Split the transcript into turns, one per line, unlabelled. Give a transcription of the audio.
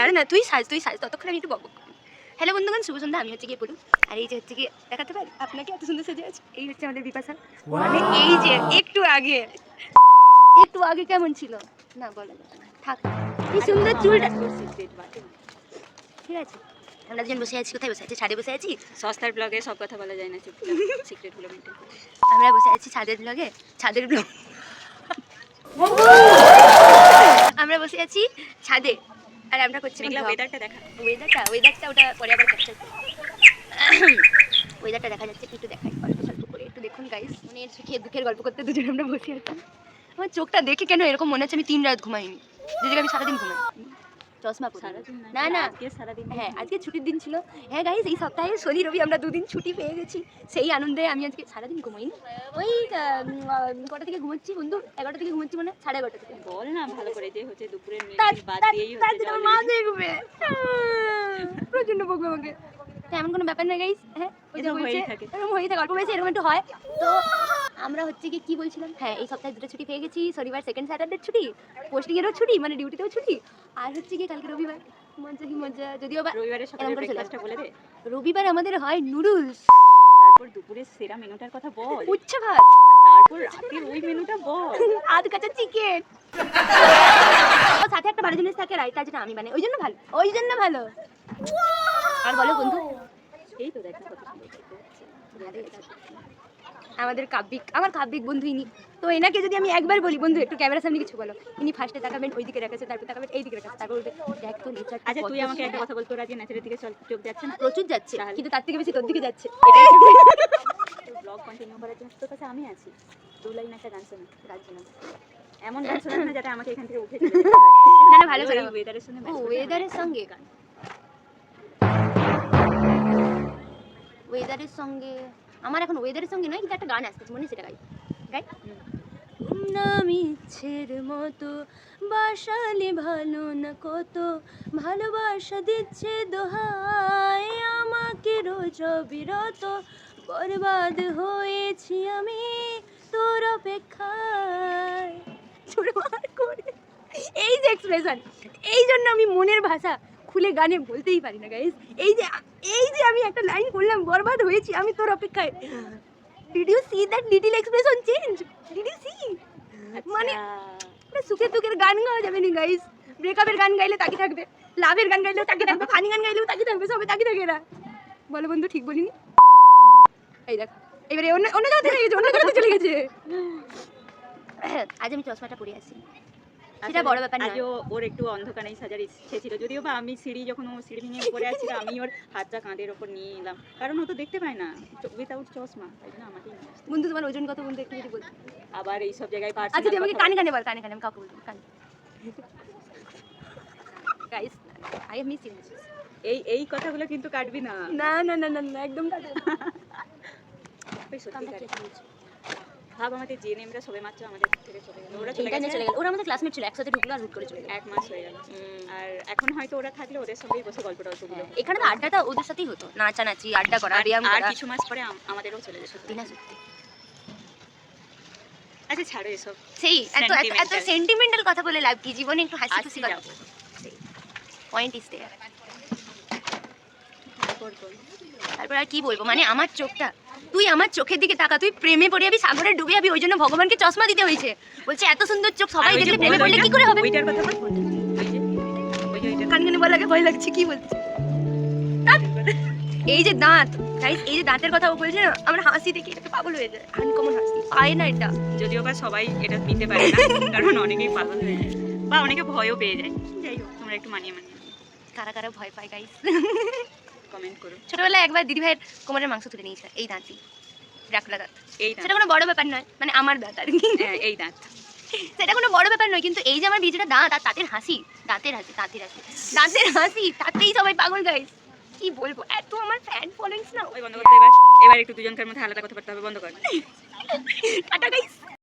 দাঁড়া না তুই সাজ তুই সাজ ততক্ষণ আমি একটু বক হ্যালো বন্ধুগণ শুভ সন্ধ্যা আমি হচ্ছে গিয়ে পড়ু আর এই যে হচ্ছে গিয়ে দেখাতে পারি আপনাকে এত সুন্দর সেজে আছে এই হচ্ছে আমাদের বিপাশা মানে এই যে একটু আগে একটু আগে কেমন ছিল না বলো থাক কি সুন্দর চুলটা ঠিক আছে আমরা দুজন বসে আছি কোথায় বসে আছি ছাদে বসে আছি
সস্তার ব্লগে সব কথা বলা যায় না চুপ সিক্রেটগুলো মেনটেন
আমরা বসে আছি ছাদের ব্লগে ছাদের ব্লগ আমরা বসে আছি ছাদে আর আমরা করছি
ওয়েদারটা দেখা।
ওয়েদারটা ওয়েদারটা ওটা পরে আবার ক্যাপচার ওয়েদারটা দেখা যাচ্ছে একটু দেখাই গল্প স্বল্প করে। একটু দেখুন গাইস মানে সুখে দুঃখের গল্প করতে দুজন আমরা বসে আছি। আমার চোখটা দেখে কেন এরকম মনে হচ্ছে আমি তিন রাত ঘুমাইনি? যেদিকে আমি সারাদিন ঘুমাই চশমা পরি। না না।
আজকে সারাদিন
হ্যাঁ আজকে ছুটির দিন ছিল। হ্যাঁ গাইস এই সপ্তাহে শনি রবি আমরা দুদিন ছুটি পেয়ে গেছি। সেই আনন্দে আমি আজকে সারাদিন ঘুমাইনি। ওই কটা থেকে ঘুমাচ্ছি বন্ধু? এগারোটা থেকে ঘুমাচ্ছি মানে সাড়ে এগারোটা থেকে।
বল না ভালো করে যে হচ্ছে
জন্য মা দেখবে প্রচণ্ড বকবে আমাকে। এমন কোনো ব্যাপার না গাইস হ্যাঁ
এরকম হয়েই থাকে।
এরকম হয়েই থাকে। অল্প বয়সে এরকম একটু হয়। তো আমরা হচ্ছে কি কি বলছিলাম? হ্যাঁ এই সপ্তাহে দুটো ছুটি পেয়ে গেছি শনিবার সেকেন্ড স্যাটারডে ছুটি পোস্টিংয়েরও ছুটি মানে ডিউটিতেও ছুটি। আর হচ্ছে কি কালকে রবিবার। মজা কি মজা? যদিও বা
রবিবারের সকালে ব্রেকফাস্টটা বলে দে।
রবিবার আমাদের হয় নুডলস
তারপর দুপুরের সেরা মেনুটার কথা বল।
উচ্চ ভাত।
তারপর রাতের ওই মেনুটা বল।
আধ কাঁচা চিকেন সাথে একটা ভালো জিনিস থাকে রাইতা যেটা আমি বানাই। ওই জন্য ভালো ওই জন্য ভালো। আর বলো বন্ধু।
এই তো দেখ
আমাদের কাব্যিক আমার কাব্যিক বন্ধু ইনি। তো এনাকে যদি আমি একবার বলি বন্ধু একটু ক্যামেরার সামনে কিছু বলো। ইনি ফার্স্টে তাকাবেন ওই দিকে রেখেছে তারপর তাকাবেন এই দিকে রেখেছে তারপর বলবে দেখ তো নেচার
আচ্ছা তুই আমাকে একটা কথা বলতো রাজি নেচারের দিকে চল চোখ যাচ্ছে না?
প্রচুর যাচ্ছে কিন্তু তার থেকে বেশি তোর দিকে যাচ্ছে।
ব্লগ কন্টিনিউ করার জন্য তোর কাছে আমি আছি। দু লাইন একটা গান শোনা রাজি না। এমন গান শোনাস না যাতে আমাকে এখান থেকে উঠে হয়।
না না ভালো করে
ওয়েদারের সঙ্গে
ওয়েদারের সঙ্গে।
গান।
ওয়েদারের সঙ্গে আমার এখন ওয়েদারের সঙ্গে নয়, কিন্তু একটা গান আসতেছে মনে সেটা গাই গাই ইচ্ছের মতো, বাসালে ভালো না কত, ভালোবাসা দিচ্ছে দোহাই আমাকে রোজ বিরত বরবাদ হয়েছি আমি তোর অপেক্ষায়। এই যে এক্সপ্রেশন এই জন্য আমি মনের ভাষা খুলে গানে বলতেই পারি না গাইস এই যে এই যে আমি একটা লাইন করলাম বরবাদ হয়েছি আমি তোর অপেক্ষায়। Did you see that little expression change did you see মানে। সুখে দুঃখের গান গাওয়া যাবে না গাইস ব্রেকআপের গান গাইলে তাকি থাকবে লাভের গান গাইলেও তাকি থাকবে ফানি গান গাইলেও তাকি থাকবে সবে তাকি থাকে এরা। বলো বন্ধু ঠিক বলিনি? এই দেখ এবারে অন্য অন্য জায়গাতে চলে গেছে অন্য জায়গাতে চলে গেছে। আজ আমি চশমাটা পরে আসি। সেটা বড় ব্যাপার
ওর একটু অন্ধকারেই সাজার ইচ্ছে ছিল। যদিও বা আমি সিঁড়ি যখন ও সিঁড়ি ভেঙে উপরে আসছিল আমি ওর হাতটা কাঁধের ওপর নিয়ে এলাম কারণ ও তো দেখতে পায় না। উইথাউট চশমা তাই জন্য আমাকেই
বন্ধু তোমার ওজন কত বন্ধু একটু যদি বলতে
আবার এই সব জায়গায়
আচ্ছা তুই আমাকে কানে কানে বল কানে কানে আমি কাউকে বলব কানে। গাইস আই এম মিসিং
এই এই কথাগুলো কিন্তু কাটবি না।
না না না না না একদম কাটে
ওই সত্যি কাটবি। ভাব আমাদের যে নেমরা সবে মাত্র আমাদের থেকে চলে গেল। ওরা চলে গেছে।
চলে গেল। ওরা আমাদের ক্লাসমেট ছিল একসাথে ঢুকলো আর হুট করে চলে গেল।
এক মাস হয়ে গেল। আর এখন হয়তো ওরা থাকলে ওদের সঙ্গেই বসে গল্প টল্পগুলো
এখানে তো আড্ডাটা ওদের সাথেই হতো। নাচানাচি আড্ডা করা ব্যায়াম
আর কিছু মাস পরে আমাদেরও চলে যেত।
সত্যি না সত্যি
আচ্ছা ছাড়ো এসব।
সেই এত এত- সেন্টিমেন্টাল কথা বলে লাভ কি? জীবনে একটু হাসি খুশি কথা পয়েন্ট ইস দেয়ার
তারপর
আর কি বলব? মানে আমার চোখটা তুই আমার চোখের দিকে তাকা তুই প্রেমে পড়ে যাবি সাগরে ডুবে যাবি ওই জন্য ভগবানকে চশমা দিতে হয়েছে। বলছে এত সুন্দর চোখ সবাই দেখলে প্রেমে পড়লে কি করে হবে?
ওইটার কথা
কান কানে বলাকে ভয় লাগছে কি বলছে? এই যে দাঁত গাইস এই যে দাঁতের কথা ও বলছে না আমার হাসি দেখে এটাকে পাগল হয়ে যায়। আনকমন হাসি পায় না এটা।
যদিও বা সবাই এটা নিতে পারে না কারণ অনেকেই পাগল হয়ে যায়। বা অনেকে ভয়ও পেয়ে যায়। যাই হোক তোমরা একটু মানিয়ে মানিয়ে
কারা কারা ভয় পায় গাইস
কমেন্ট করো।
ছোটবেলায় একবার দিদি ভাইয়ের কোমরের মাংস তুলে নিয়েছিল এই দাঁতই। ড্রাকুলা দাঁত।
এই
সেটা কোনো বড় ব্যাপার নয় মানে আমার দাঁত আর কি।
হ্যাঁ, এই দাঁত।
সেটা কোনো বড় ব্যাপার নয় কিন্তু এই যে আমার বিজুটা দাঁত আর তাঁতের হাসি দাঁতের হাসি দাঁতের হাসি দাঁতের হাসি তাতেই সবাই পাগল গাইস কি বলব এত আমার ফ্যান ফলোয়িংস না।
ওই বন্ধ করতে এবার এবার একটু দুজনকার মধ্যে আলাদা কথাবার্তা হবে বন্ধ কর।
Tata guys